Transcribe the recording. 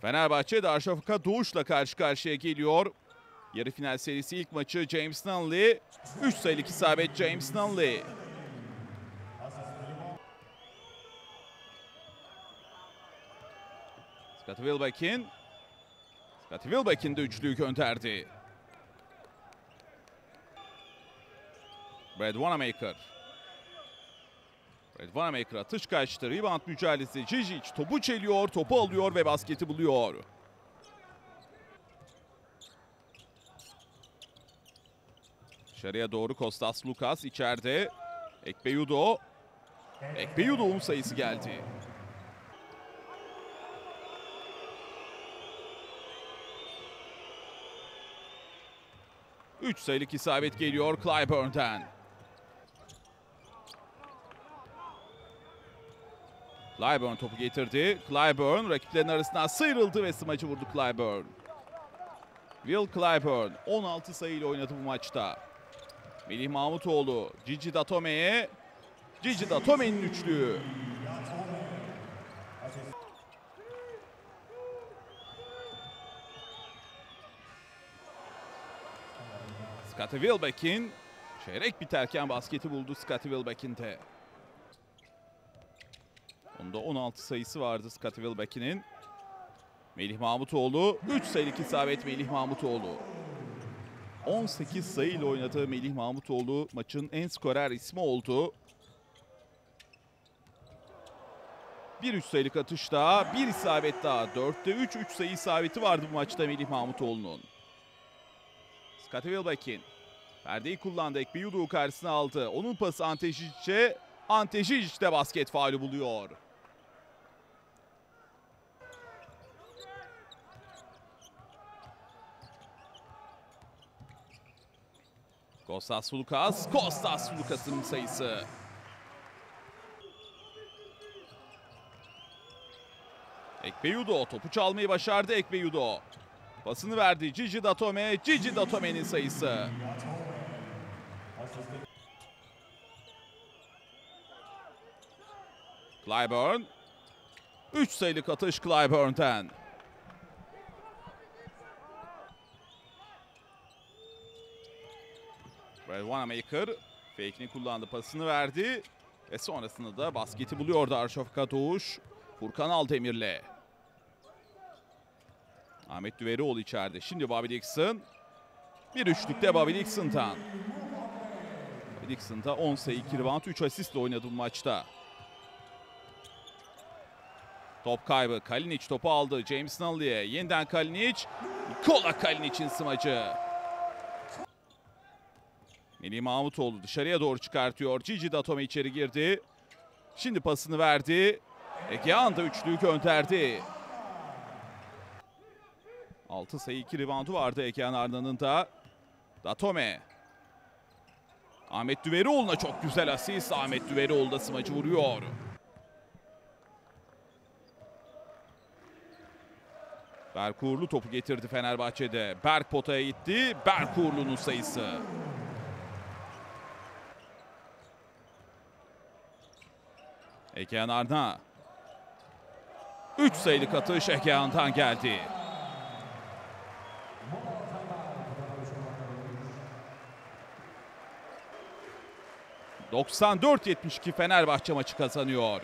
Fenerbahçe Darüşşafaka Doğuş'la karşı karşıya geliyor. Yarı final serisi ilk maçı James Nunley. 3 sayılık isabet James Nunley. Scottie Wilbeck'in Scottie Wilbeck'in de üçlüyü gönderdi. Brad Wanamaker. Brad Wanamaker atış kaçtı. Rebound mücadelesi. Cijic topu çeliyor, topu alıyor ve basketi buluyor. Dışarıya doğru Kostas Lukas içeride. Ekbeyudo. Ekbeyudo'nun sayısı geldi. Üç sayılık isabet geliyor Clyburn'dan. Clyburn topu getirdi. Clyburn rakiplerin arasından sıyrıldı ve smacı vurdu Clyburn. Will Clyburn 16 sayıyla oynadı bu maçta. Melih Mahmutoğlu Cici Datome'ye Cici Datome'nin üçlüğü. Scottie Wilbeck'in çeyrek biterken basketi buldu Scottie Wilbeck'in de. Onda 16 sayısı vardı Scottie Wilbeck'inin. Melih Mahmutoğlu 3 sayılık isabet Melih Mahmutoğlu. 18 sayıyla oynadığı Melih Mahmutoğlu maçın en skorer ismi oldu. Bir 3 sayılık atış daha, bir isabet daha. 4'te 3, 3 sayı isabeti vardı bu maçta Melih Mahmutoğlu'nun. Scottie Wilbeck'in perdeyi kullandı. Ekbiyudu karşısına aldı. Onun pası Ante Žicic'e. Ante Žižić de basket faulü buluyor. Kostas Lukas, Kostas Lukas'ın sayısı. Ekbeyudo topu çalmayı başardı Ekbeyudo. Pasını verdi Cici Datome, Cici Datome'nin sayısı. Clyburn. 3 sayılık atış Clyburn'ten. Brad Wanamaker fake'ini kullandı, pasını verdi. Ve sonrasında da basketi buluyor Darüşşafaka Doğuş. Furkan Aldemir'le. Ahmet Düverioğlu içeride. Şimdi Bobby Dixon. Bir üçlükte Bobby Dixon'tan. Bobby Dixon'da 10 sayı, 2 rebound, 3 asistle oynadı bu maçta. Top kaybı. Kalinic topu aldı. James Nunnally'e. Yeniden Kalinic. Nikola Kalinic'in smacı. Melih Mahmutoğlu dışarıya doğru çıkartıyor. Cici Datome içeri girdi. Şimdi pasını verdi. Egehan da üçlüyü gönderdi. 6 sayı 2 reboundu vardı Egehan Arda'nın da. Datome. Ahmet Düverioğlu'na çok güzel asist. Ahmet Düverioğlu da smacı vuruyor. Berk Uğurlu topu getirdi Fenerbahçe'de. Berk potaya gitti. Berk Uğurlu'nun sayısı. Egehan Arna. 3 sayılık atış Egehan'dan geldi. ...94-72 Fenerbahçe maçı kazanıyor.